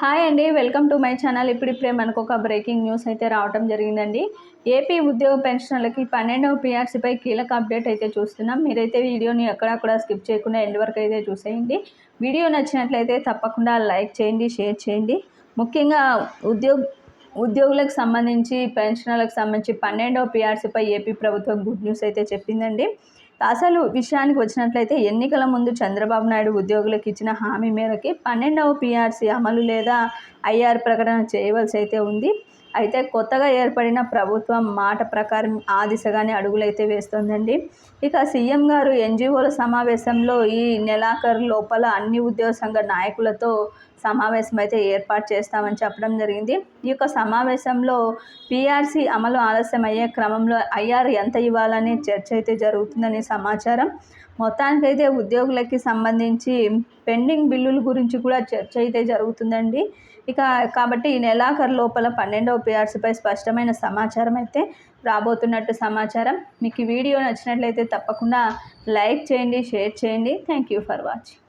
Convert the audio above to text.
Hi అండి welcome to my channel. ఇప్పుడిప్పుడే మనకు ఒక బ్రేకింగ్ న్యూస్ అయితే రావడం జరిగిందండి. ఏపీ ఉద్యోగ పెన్షన్లకి పన్నెండవ పీఆర్సీపై కీలక అప్డేట్ అయితే చూస్తున్నాం. మీరైతే వీడియోని ఎక్కడక్కడ స్కిప్ చేయకుండా ఎండ్ వరకు అయితే చూసేయండి. వీడియో నచ్చినట్లయితే తప్పకుండా లైక్ చేయండి షేర్ చేయండి. ముఖ్యంగా ఉద్యోగ ఉద్యోగులకు సంబంధించి పెన్షన్లకు సంబంధించి పన్నెండవ పీఆర్సీపై ఏపీ ప్రభుత్వం గుడ్ న్యూస్ అయితే చెప్పిందండి. అసలు విషయానికి వచ్చినట్లయితే ఎన్నికల ముందు చంద్రబాబు నాయుడు ఉద్యోగులకు ఇచ్చిన హామీ మేరకి పన్నెండవ పీఆర్సీ అమలు లేదా ఐఆర్ ప్రకటన చేయవలసి అయితే ఉంది. అయితే కొత్తగా ఏర్పడిన ప్రభుత్వం మాట ప్రకారం ఆ దిశగానే అడుగులైతే వేస్తోందండి. ఇక సీఎం గారు ఎన్జిఓల సమావేశంలో ఈ నెలాఖరు లోపల అన్ని ఉద్యోగ సంఘ నాయకులతో సమావేశం అయితే ఏర్పాటు చేస్తామని చెప్పడం జరిగింది. ఈ యొక్క సమావేశంలో పీఆర్సీ అమలు ఆలస్యం అయ్యే క్రమంలో ఐఆర్ ఎంత ఇవ్వాలనే చర్చ అయితే జరుగుతుందని సమాచారం మొత్తానికైతే ఉద్యోగులకి సంబంధించి పెండింగ్ బిల్లుల గురించి కూడా చర్చ అయితే జరుగుతుందండి. ఇక కాబట్టి ఈ నెలాఖరు లోపల పన్నెండవ పిఆర్సీపై స్పష్టమైన సమాచారం అయితే రాబోతున్నట్టు సమాచారం. మీకు ఈ వీడియో నచ్చినట్లయితే తప్పకుండా లైక్ చేయండి షేర్ చేయండి. Thank you for watching.